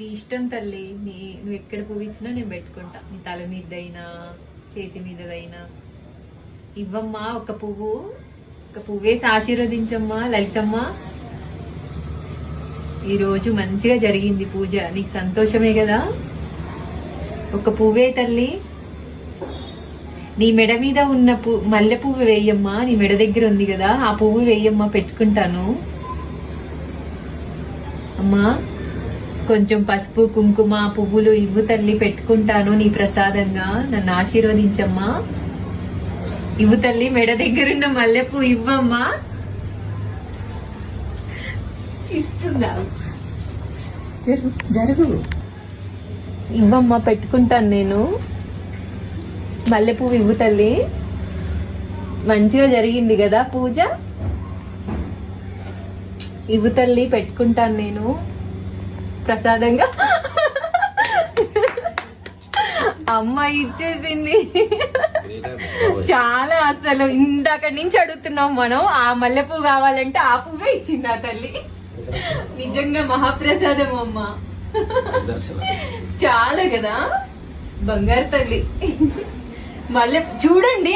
నీ ఇష్టం తల్లి నీ నువ్వు ఎక్కడ పువ్వు ఇచ్చినా నేను పెట్టుకుంటా. నీ తల మీదైనా చేతి మీదైనా ఇవ్వమ్మా ఒక పువ్వు ఒక పువ్వేసి ఆశీర్వదించమ్మా లలితమ్మ. ఈరోజు మంచిగా జరిగింది పూజ నీకు సంతోషమే కదా? ఒక పువ్వే తల్లి. నీ మెడ మీద ఉన్న పువ్వు మల్లె పువ్వు వేయమ్మా నీ మెడ దగ్గర ఉంది కదా ఆ పువ్వు వేయమ్మా పెట్టుకుంటాను. అమ్మా. కొంచెం పసుపు కుంకుమ పువ్వులు ఇవ్వు తల్లి పెట్టుకుంటాను నీ ప్రసాదంగా. నన్ను ఆశీర్వదించమ్మా. ఇవ్వు తల్లి మెడ దగ్గరున్న మల్లె పువ్వు ఇవ్వమ్మా. ఇస్తుందా జరుగు జరుగు. ఇవ్వమ్మా పెట్టుకుంటాను నేను. మల్లె పువ్వు ఇవ్వు తల్లి. మంచిగా జరిగింది కదా పూజ? ఇవ్వు తల్లి పెట్టుకుంటాను నేను. ప్రసాదంగా. అమ్మాయి ఇచ్చేసింది. చాలా అసలు ఇందాక నుంచి అడుగుతున్నాం మనం ఆ మల్లె పువ్వు కావాలంటే ఆ పువ్వే ఇచ్చింది ఆ తల్లి. నిజంగా మహాప్రసాదం అమ్మ. చాలా కదా. బంగారు తల్లి. మల్లె చూడండి.